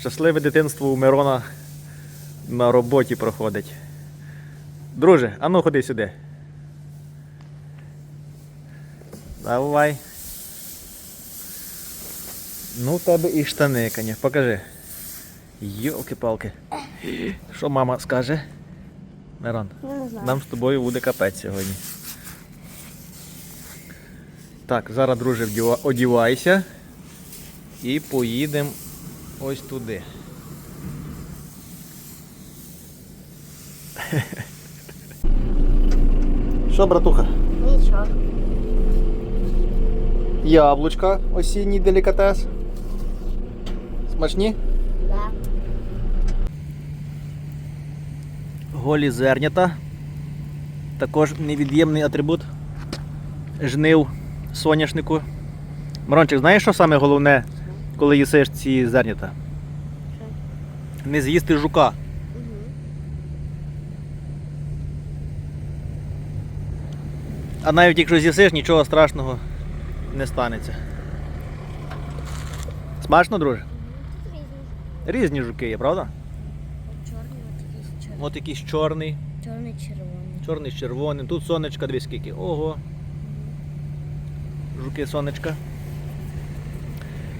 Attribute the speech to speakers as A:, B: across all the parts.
A: Щасливе дитинство у Мирона на роботі проходить. Друже, а ну ходи сюди. Давай. Ну, тебе і штани, конечно. Покажи. Йолки-палки. Що мама скаже? Мирон,
B: Ну,
A: нам з тобою буде капець сьогодні. Так, зараз, друже, одівайся і поїдемо ось туди. Що, братуха?
B: Нічого.
A: Яблучка, осінній делікатес. Смачні?
B: Да.
A: Голі зернята. Також невід'ємний атрибут жнив соняшнику. Мирончик, знаєш, що саме головне, коли їсиш ці зернята? Не з'їсти жука. А навіть якщо з'їсиш, нічого страшного не станеться. Смачно, друже?
B: Різні.
A: Різні жуки є, правда?
B: Чорний, от якийсь чорний.
A: От якийсь чорний,
B: Чорний, червоний.
A: чорний з червоним. Тут сонечка, дві скільки. Ого. Жуки сонечка.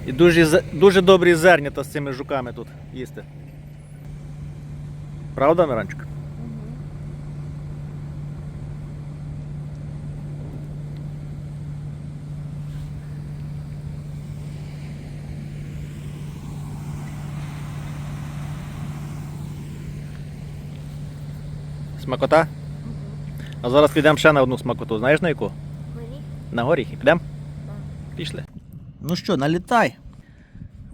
A: І дуже, дуже добрі зернята з цими жуками тут їсти. Правда, Миранчик?
B: Угу.
A: Смакота? А зараз підемо ще на одну смакоту. Знаєш на яку?
B: Горіх?
A: На горіхи. Підемо?
B: Так.
A: Пішли. Ну що, налітай.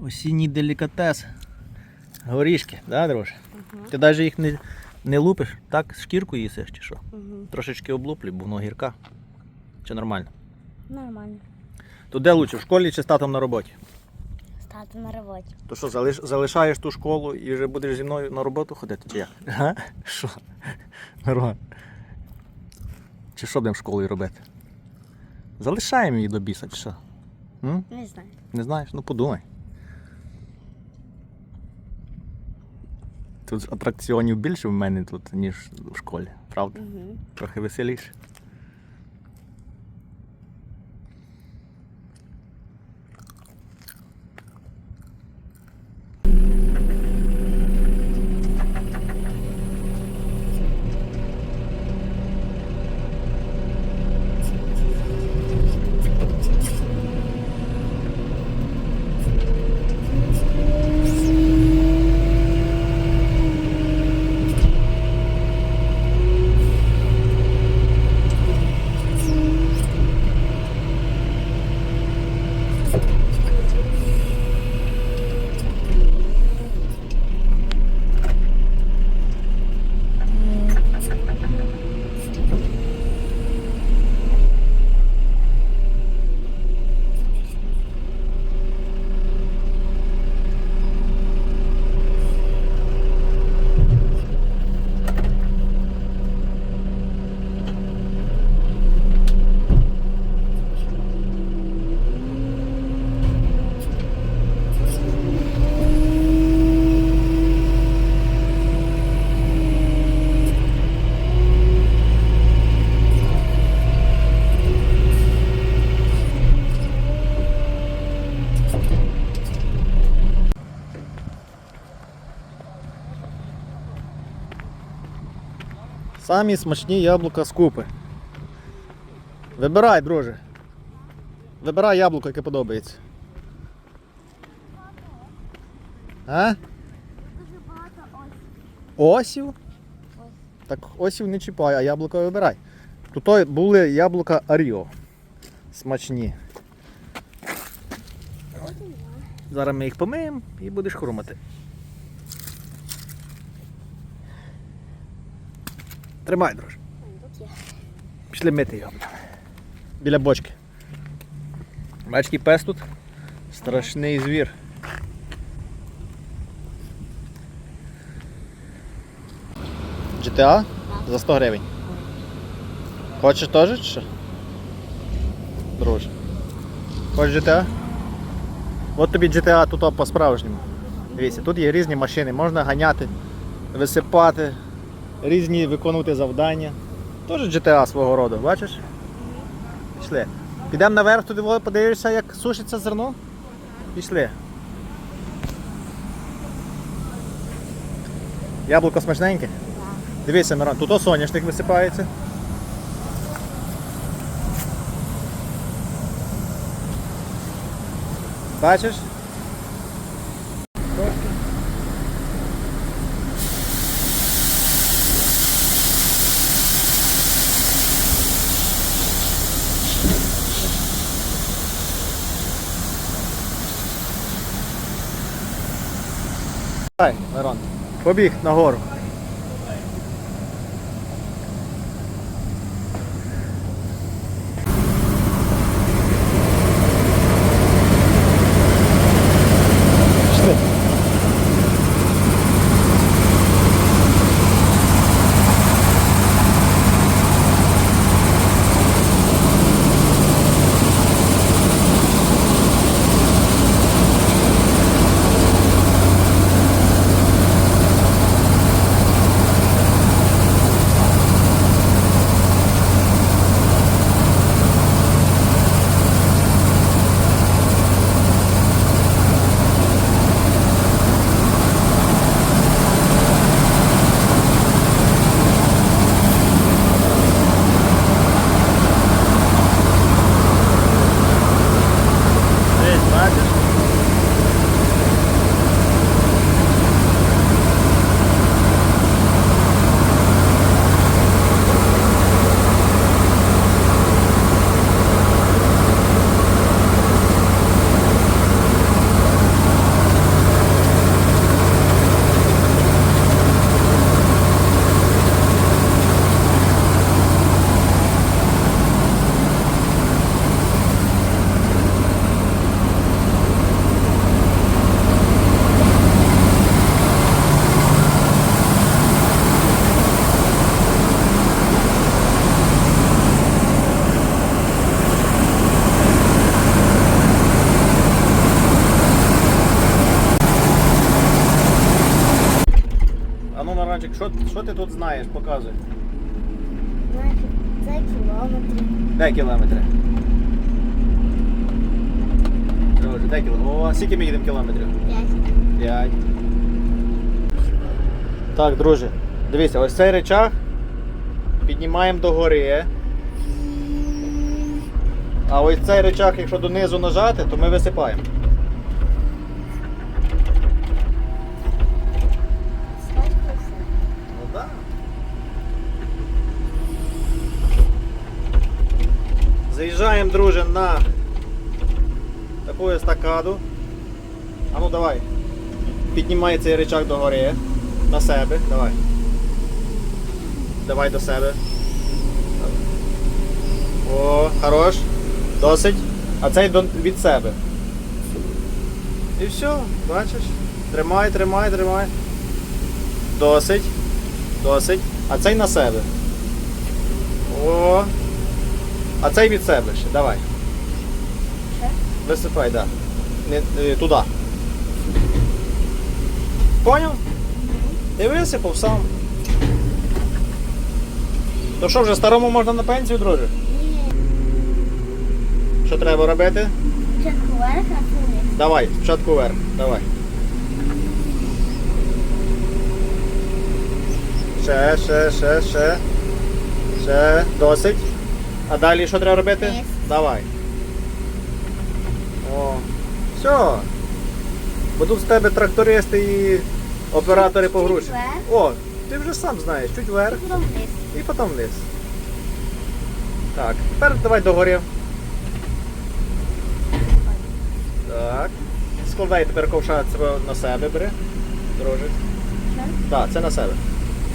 A: Осінній делікатес. Горішки, да, друже?
B: Угу.
A: Ти навіть їх не, не лупиш, так? Шкірку їсиш чи що?
B: Угу.
A: Трошечки облуплі, бо воно гірка. Чи нормально?
B: Нормально.
A: То де лучше, в школі чи з татом на роботі?
B: Стати на роботі.
A: То що, залиш, залишаєш ту школу і вже будеш зі мною на роботу ходити, чи як? Що? Мирон? Чи що будемо школою робити? Залишаємо її до біса, чи що? М?
B: Не знаю.
A: Не знаєш? Ну подумай. Тут атракціонів більше в мене тут, ніж в школі, правда?
B: Угу.
A: Трохи веселіше. Самі смачні яблука з. Вибирай, друже. Вибирай яблуко, яке подобається. А?
B: Дуже багато
A: Осів?
B: ось.
A: Так осів не чіпай, а яблуко вибирай. Тут були яблука Аріо. Смачні. Зараз ми їх помиємо і будеш хрумати. Тримай, друже. Пішли мити його. Біля бочки. Бачки пес тут. Страшний звір. GTA за 100 гривень. Хочеш теж чи? Друже. Хочеш GTA? От тобі GTA тут по-справжньому. Дивіться, тут є різні машини, можна ганяти, висипати, різні виконувати завдання. Теж GTA свого роду, бачиш? Пішли. Підемо наверх туди подивишся, як сушиться зерно? Пішли. Яблуко смачненьке? Дивися, Мирон, тут соняшник висипається. Бачиш? Давай, Мирон, побіг нагору. Ну, що, що ти тут знаєш? Показуй.
B: Це кілометри.
A: Де кілометри? Друже, де кілометри? О, скільки ми їдемо кілометрів?
B: П'ять.
A: 5. Так, друже, дивіться, ось цей речах піднімаємо догори. А ось цей речах, якщо донизу нажати, то ми висипаємо.
B: Скільки все?
A: Ну так. Заїжджаємо, друже, на таку естакаду. А ну давай. Піднімай цей речах догори. На себе. Давай. Давай до себе. О, хорош. Досить. А цей від себе. І все, бачиш? Тримай, тримай, тримай. Досить. Досить. А цей на себе. О. А цей від себе ще. Давай.
B: Ще?
A: Висипай, так. Да. Не, е, туди. Поняв? Ти висипав сам. То що вже старому можна на пенсію, друже?
B: Ні.
A: Що треба робити?
B: Спочатку вверх, а вниз.
A: Давай, спочатку вверх. Давай. Ще, ще, ще, ще. Ще. Досить. А далі що треба робити?
B: Вниз.
A: Давай. О. Все. Бо тут з тебе трактористи і оператори
B: Чуть
A: погрузчики.
B: вверх.
A: О, ти вже сам знаєш, чуть вверх
B: І потім вниз.
A: і потім вниз. Так, тепер давай догори. Так. Складай тепер ковша себе на себе бери. Друже.
B: Що?
A: Так, це на себе.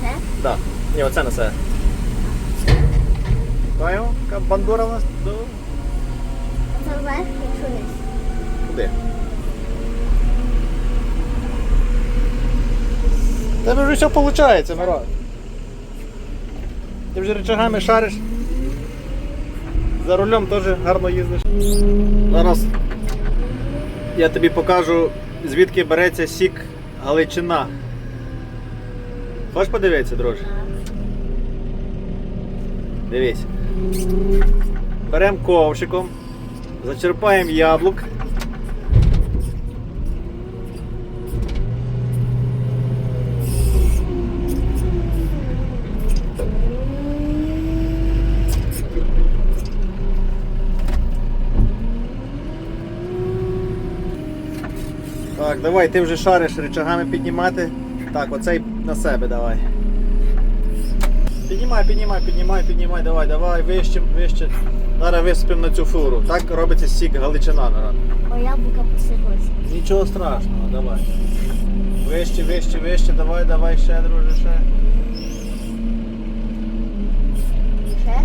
B: Це?
A: Так. Ні, оце на себе. Яка бандура у нас до...
B: Якщо.
A: Куди? В Тебе вже все виходить, Мирон. Ти вже рычагами шариш. За рулем теж гарно їздиш. Зараз я тобі покажу звідки береться сік Галичина. Хочеш подивитися, друже? Дивись. Беремо ковшиком, зачерпаємо яблук. Так, давай, ти вже шариш рычагами піднімати. Так, оцей на себе давай. Піднімай, піднімай, піднімай, піднімай, давай, давай, вище, вище. Зараз висипемо на цю фуру. Так робиться сік галичина народ.
B: О, яблука посипалися.
A: Нічого страшного, давай. Вище, вище, вище, давай, давай, ще, друже, ще.
B: Ще?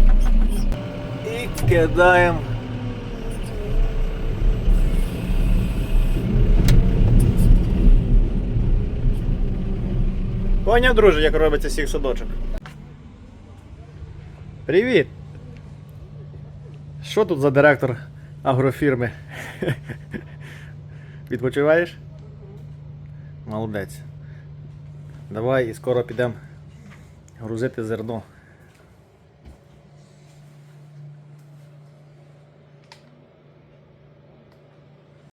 A: І кидаємо. Поняв, друже, як робиться сік садочок? Привіт! Що тут за директор агрофірми? Відпочиваєш? Молодець. Давай і скоро підемо грузити зерно.